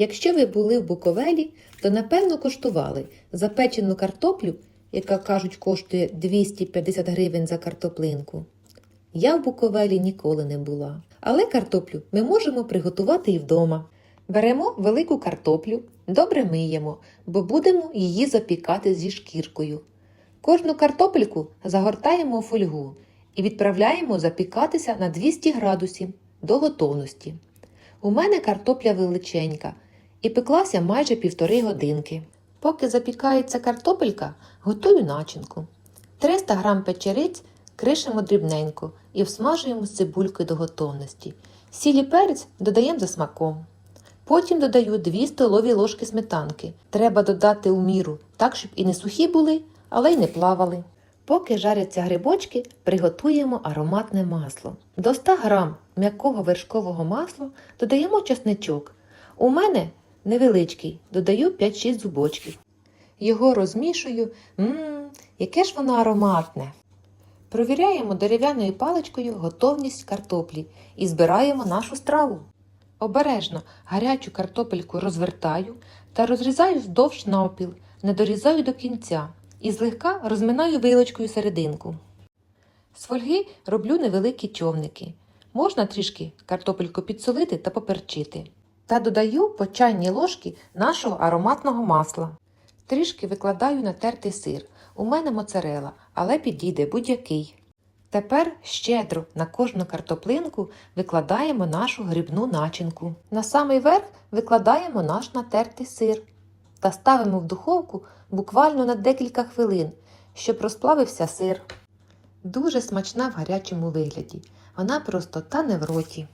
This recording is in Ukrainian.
Якщо ви були в Буковелі, то напевно коштували запечену картоплю, яка кажуть коштує 250 гривень за картоплинку. Я в Буковелі ніколи не була, але картоплю ми можемо приготувати і вдома. Беремо велику картоплю, добре миємо, бо будемо її запікати зі шкіркою. Кожну картопельку загортаємо у фольгу і відправляємо запікатися на 200 градусів до готовності. У мене картопля величенька і пеклася майже півтори годинки. Поки запікається картопелька, готую начинку. 300 г печериць кришимо дрібненько і всмажуємо з цибулькою до готовності. Сіль перець додаємо за смаком. Потім додаю 2 столові ложки сметанки. Треба додати у міру, так, щоб і не сухі були, але й не плавали. Поки жаряться грибочки, приготуємо ароматне масло. До 100 г м'якого вершкового масла додаємо чесничок. У мене невеличкий, додаю 5-6 зубочків. Його розмішую, мм, яке ж воно ароматне. Провіряємо дерев'яною паличкою готовність картоплі і збираємо нашу страву. Обережно гарячу картопельку розвертаю та розрізаю вздовж навпіл, не дорізаю до кінця і злегка розминаю вилочкою серединку. З фольги роблю невеликі човники. Можна трішки картопельку підсолити та поперчити. Та додаю по чайній ложки нашого ароматного масла. Трішки викладаю натертий сир. У мене моцарела, але підійде будь-який. Тепер щедро на кожну картоплинку викладаємо нашу грибну начинку. На самий верх викладаємо наш натертий сир та ставимо в духовку буквально на декілька хвилин, щоб розплавився сир. Дуже смачна в гарячому вигляді. Вона просто тане в роті.